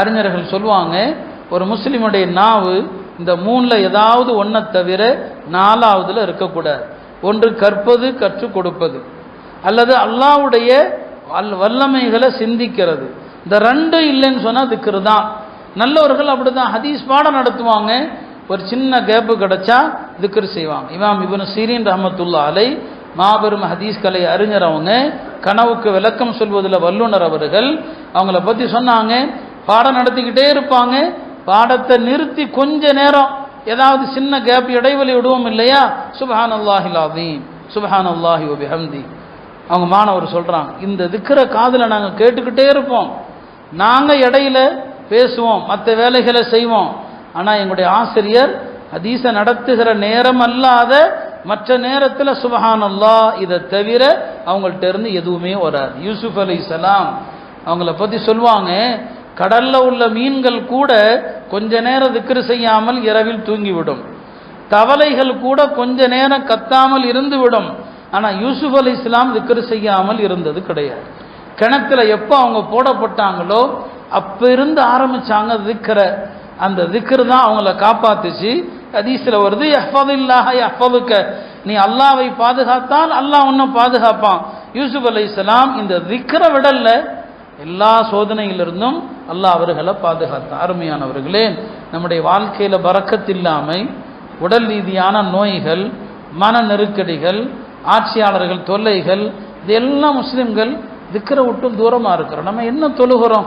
அறிஞர்கள் சொல்லுவாங்க ஒரு முஸ்லீமுடைய நாவு இந்த மூணில் ஏதாவது ஒன்றை தவிர நாலாவதுல இருக்கக்கூடாது. ஒன்று கற்பது கற்றுக் கொடுப்பது. அல்லது அல்லாவுடைய வல் வல்லமைகளை சிந்திக்கிறது. இந்த ரெண்டும் இல்லைன்னு சொன்னால் திக்ரு தான் நல்லவர்கள் அப்படிதான். ஹதீஸ் பாடம் நடத்துவாங்க. ஒரு சின்ன கேப்பு கிடைச்சா திக்ரு செய்வாங்க. இமாம் இவன் சீரின் ரஹமத்துல்லா அலை மாபெரும் ஹதீஸ் கலை அறிஞர் அவங்க கனவுக்கு விளக்கம் சொல்வதில் வல்லுனர் அவர்கள் அவங்கள பற்றி சொன்னாங்க பாடம் நடத்திக்கிட்டே இருப்பாங்க. பாடத்தை நிறுத்தி கொஞ்ச நேரம் ஏதாவது சின்ன கேப் இடைவெளி விடுவோம் இல்லையா? சுபஹான் அல்லாஹில் அதீம் சுபஹான் அல்லாஹி ஒபிஹம்தி அவங்க மாணவர் சொல்கிறாங்க இந்த திக்கிற காதில் நாங்கள் கேட்டுக்கிட்டே இருப்போம். நாங்கள் இடையில பேசுவோம் மற்ற வேலைகளை செய்வோம். ஆனால் எங்களுடைய ஆசிரியர் ஹதீஸை நடத்துகிற நேரம் அல்லாத மற்ற நேரத்தில் சுபஹான் அல்லா இதை தவிர அவங்கள்ட்ட இருந்து எதுவுமே வராது. யூசுஃப் அலி சலாம் அவங்கள பற்றி சொல்லுவாங்க கடல்ல உள்ள மீன்கள் கூட கொஞ்ச நேரம் திக்ரு செய்யாமல் இரவில் தூங்கிவிடும். தவளைகள் கூட கொஞ்ச நேரம் கத்தாமல் இருந்துவிடும். ஆனால் யூசுப் அலி இஸ்லாம் திக்ரு செய்யாமல் இருந்தது கிடையாது. கிணத்துல எப்போ அவங்க போடப்பட்டாங்களோ அப்போ இருந்து ஆரம்பிச்சாங்க திக்கிற அந்த திக்ரு தான் அவங்கள காப்பாத்துச்சு. ஹதீஸில் வருது எஃபதில்லாக எஃபதுக்க நீ அல்லாவை பாதுகாத்தால் அல்லாஹ் உன்னை பாதுகாப்பான். யூசுப் அலி இஸ்லாம் இந்த திக்ர விடல்ல எல்லா சோதனையிலிருந்தும் அல்லாஹ் அவர்களை பாதுகாத்தான். அருமையானவர்களே நம்முடைய வாழ்க்கையில் பறக்கத்தில்லாமை உடல் ரீதியான நோய்கள் மன நெருக்கடிகள் ஆட்சியாளர்கள் தொல்லைகள் இதெல்லாம் முஸ்லிம்கள் திக்கரை விட்டும் தூரமாக இருக்கிறோம். நம்ம என்ன தொழுகிறோம்?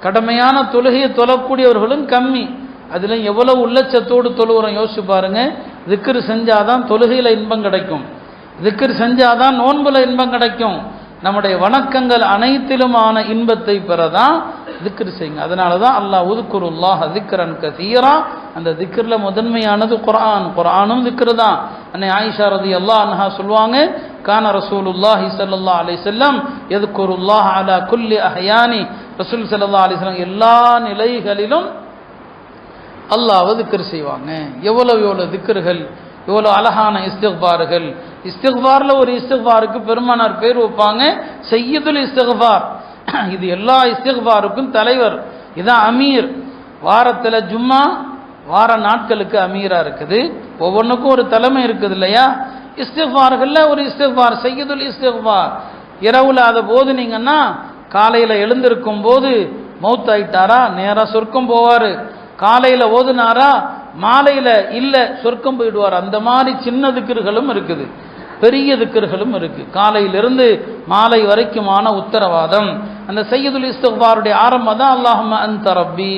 கடமையான தொழுகையை தொழக்கூடியவர்களும் கம்மி. அதில் எவ்வளோ உள்ளச்சத்தோடு தொழுகிறோம் யோசிச்சு பாருங்க. திக்கர் செஞ்சாதான் தொழுகையில் இன்பம் கிடைக்கும். திக்கர் செஞ்சாதான் நோன்புல இன்பம் கிடைக்கும். நம்முடைய வணக்கங்கள் அனைத்திலுமான இன்பத்தை பெறதான் திக்ரு செய்யுங்க. அதனால தான் அல்லாஹ் உதுக்குருல்லாஹ் திக்ரன் கசீரா. அந்த திக்ரில் முதன்மையானது குரான் குரானும் திக்ரு தான் அன்னை ஆயிஷா ரதி அல்லாஹ் அன்ஹா சொல்லுவாங்க கான ரசூலுல்லாஹி ஸல்லல்லாஹு அலி செல்லம் எதுக்குருல்லாஹ் அலா குல்லி அஹயானி. ரசூல் சல்லா அலி செல்லம் எல்லா நிலைகளிலும் அல்லாஹ் திக்ரு செய்வாங்க. எவ்வளவு எவ்வளோ திக்ருகள் இவ்வளோ அழகான இஸ்திஃபார்கள் இஸ்திஃபாரில் ஒரு இஸ்திஃபாருக்கு பெருமானார் பேர் வைப்பாங்க. செய்யதுல் இஸ்திஃபார் இது எல்லா இஸ்திஃபாருக்கும் தலைவர். இதான் அமீர். வாரத்தில் ஜும்மா வார நாட்களுக்கு அமீராக இருக்குது. ஒவ்வொன்றுக்கும் ஒரு தலைமை இருக்குது இல்லையா? இஸ்திஃபார்களில் ஒரு இஸ்திஃபார் செய்யதுல் இஸ்திஃபார் இரவுல அதை போதுனீங்கன்னா காலையில் எழுந்திருக்கும் போது மௌத் ஆயிட்டாரா நேராக சொர்க்கம் போவார். காலையில் ஓதுனாரா? மாலையில் இல்லை சொர்க்கம் போயிடுவார். அந்த மாதிரி சின்ன திக்கர்களும் இருக்குது. பெரிய திக்கர்களும் இருக்குது காலையிலிருந்து மாலை வரைக்குமான உத்தரவாதம். அந்த சையதுல் இஸ்தகுபாருடைய ஆரம்பம் தான் அல்லாஹம் அந்த் ரப்பி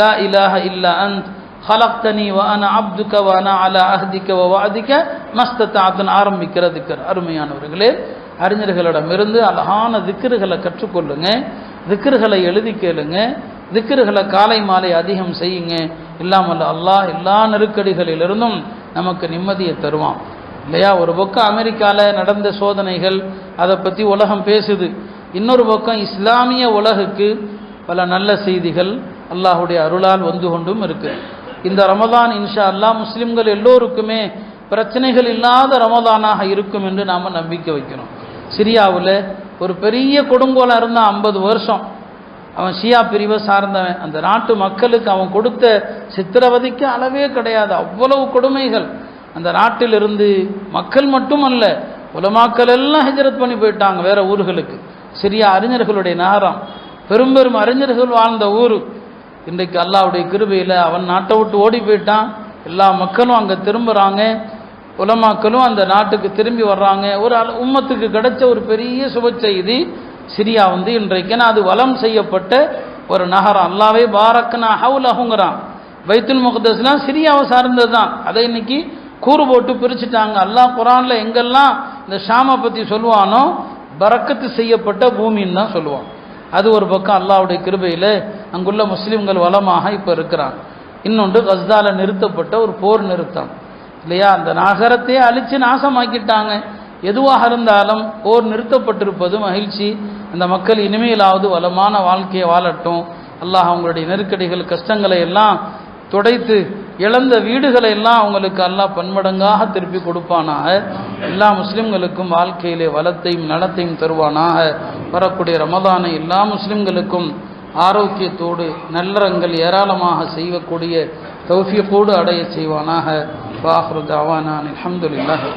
லா இலாஹ இல்லா அந்த் ஹலக்தனி வ அன அப்துக்க வ அல அஹ்திக்க வ வாதிக்க மஸ்தத்தாத்தன் ஆரம்பிக்கிற திக்கர். அருமையானவர்களே அறிஞர்களிடமிருந்து அழகான திக்கர்களை கற்றுக்கொள்ளுங்க. திக்கர்களை எழுதி கேளுங்க. திக்கர்களை காலை மாலை அதிகம் செய்யுங்க. இல்லாமல் அல்லாஹ் எல்லா நெருக்கடிகளிலிருந்தும் நமக்கு நிம்மதியை தருவான். இல்லையா? ஒரு பக்கம் அமெரிக்காவில் நடந்த சோதனைகள் அதை பற்றி உலகம் பேசுது. இன்னொரு பக்கம் இஸ்லாமிய உலகுக்கு பல நல்ல செய்திகள் அல்லாஹுடைய அருளால் வந்து கொண்டும் இருக்கு. இந்த ரமதான் இன்ஷா அல்லாஹ் முஸ்லிம்கள் எல்லோருக்குமே பிரச்சனைகள் இல்லாத ரமதானாக இருக்கும் என்று நாம் நம்பிக்கை வைக்கிறோம் சிரியாவில் ஒரு பெரிய கொடுங்கோலம் இருந்தால் ஐம்பது வருஷம். அவன் ஷியா பிரிவை சார்ந்தவன். அந்த நாட்டு மக்களுக்கு அவன் கொடுத்த சித்திரவதைக்கு அளவே கிடையாது. அவ்வளவு கொடுமைகள். அந்த நாட்டிலிருந்து மக்கள் மட்டுமல்ல உலமாக்கள் எல்லாம் ஹிஜரத் பண்ணி போயிட்டாங்க வேற ஊர்களுக்கு. சிறிய அறிஞர்களுடைய நகரம். பெரும் பெரும் அறிஞர்கள் வாழ்ந்த ஊர். இன்றைக்கு அல்லாவுடைய கிருபையில் அவன் நாட்டை விட்டு ஓடி போயிட்டான். எல்லா மக்களும் அங்கே திரும்புகிறாங்க உலமாக்களும் அந்த நாட்டுக்கு திரும்பி வர்றாங்க. ஒரு உம்மத்துக்கு கிடைச்ச ஒரு பெரிய சுப செய்தி சிரியா வந்து இன்றைக்கு அது வலம் செய்யப்பட்ட ஒரு நகரம். அல்லாவே பாரக்னா ஹவுலஹுங்கிறான். பைத்துல் முகதஸ்லாம் சிரியாவை சார்ந்தது தான் அதை இன்னைக்கு கூறு போட்டு பிரிச்சுட்டாங்க. அல்லாஹ் குரானில் எங்கெல்லாம் இந்த ஷாமை பற்றி சொல்லுவானோ பறக்கத்து செய்யப்பட்ட பூமின்னு தான் சொல்லுவான். அது ஒரு பக்கம் அல்லாஹ்வுடைய கிருபையில் அங்குள்ள முஸ்லீம்கள் வளமாக இப்போ இருக்கிறாங்க. இன்னொன்று கஸ்தால நிறுத்தப்பட்ட ஒரு போர் நிறுத்தம். இல்லையா? அந்த நகரத்தையே அழித்து நாசமாக்கிட்டாங்க. எதுவாக இருந்தாலும் போர் நிறுத்தப்பட்டிருப்பது மகிழ்ச்சி அந்த மக்கள் இனிமையிலாவது வளமான வாழ்க்கையை வாழட்டும். அல்லாஹ் அவங்களுடைய நெருக்கடிகள் கஷ்டங்களை எல்லாம் துடைத்து இழந்த வீடுகளை எல்லாம் அவங்களுக்கு அல்லாஹ் பன்மடங்காக திருப்பி கொடுப்பானாக. எல்லா முஸ்லிம்களுக்கும் வாழ்க்கையிலே வளத்தையும் நலத்தையும் தருவானாக. வரக்கூடிய ரமதானை எல்லா முஸ்லிம்களுக்கும் ஆரோக்கியத்தோடு நல்லறங்கள் ஏராளமாக செய்யக்கூடிய தௌஃபியக்கோடு அடைய செய்வானாக. வாஹ்ரு தாவானான் அல்ஹம்துலில்லாஹி